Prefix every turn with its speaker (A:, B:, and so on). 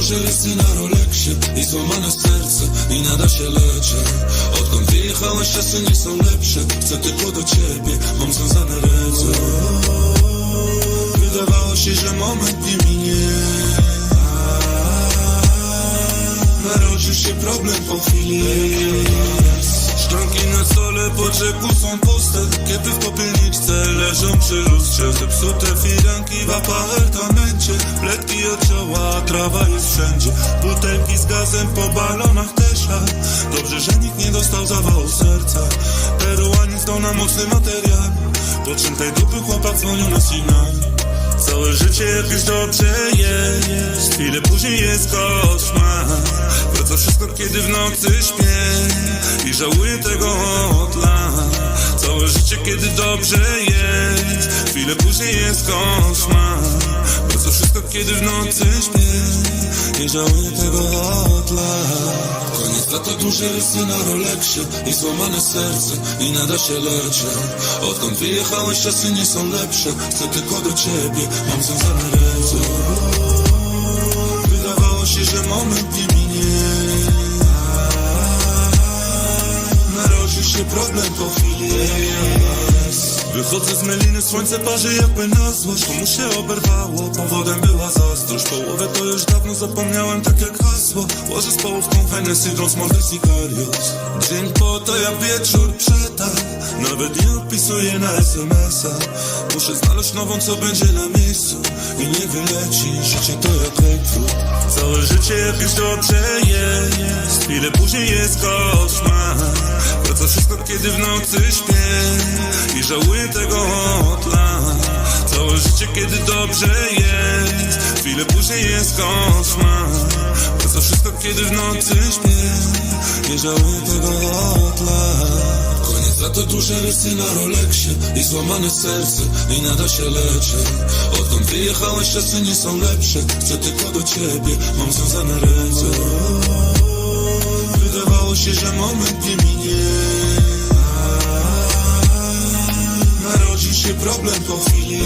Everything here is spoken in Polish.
A: duże rysy na Rolexie I złamane serce i nada się leczy. Odkąd wyjechałeś czasy nie są lepsze. Chcę tylko do ciebie, mam związane ręce. Wydawało się, że moment nie minie. Narodził się problem po chwili. Szklanki na stole po czeku są puste. Kiedy w popielniczce leżą przy lustrze Zepsute firanki w od czoła, trawa jest wszędzie. Butelki z gazem po balonach też a Dobrze, że nikt nie dostał zawału serca. Peruanin to na mocny materiał Po czym tej dupy chłopak dzwonił na sygnał Całe życie jak już dobrze jest. Chwilę później jest koszmar. Wraca wszystko kiedy w nocy śpię. I żałuję tego od lat. Całe życie kiedy dobrze jest. Chwilę później jest koszmar Wraca wszystko kiedy w nocy śpię. I żałuję tego od lat. Koniec lata duże rysy na Rolexie I złamane serce i nada się leczy. Odkąd wyjechałeś czasy nie są lepsze. Chcę tylko do ciebie, mam związane ręce. Wydawało się, że moment nie minie. Narodził się problem po chwili Wychodzę z meliny, słońce parzy jakby na złość. Komu się oberwało, powodem była zazdrość. Połowę to już dawno zapomniałem, tak jak hasło. Łożę z połówką Hennessy, drąc mordy Sicarios Dzień po to jak wieczór przetarł. Nawet nie odpisuję na SMS-a Muszę znaleźć nową, co będzie na miejscu. I nie wyleci, życie to jak grapefruit. Całe życie jak już dobrze jest. Chwilę później jest koszmar wszystko kiedy w nocy śpię I żałuję tego od lat. Całe życie kiedy dobrze jest Chwilę później jest koszmar. Wraca wszystko kiedy w nocy śpię I żałuję tego od lat. Koniec lata duże rysy na Rolexie I złamane serce i nada się leczy. Odkąd wyjechałeś czasy nie są lepsze. Chcę tylko do ciebie, mam związane ręce. Wydawało się, że moment nie minie Się problem po chwili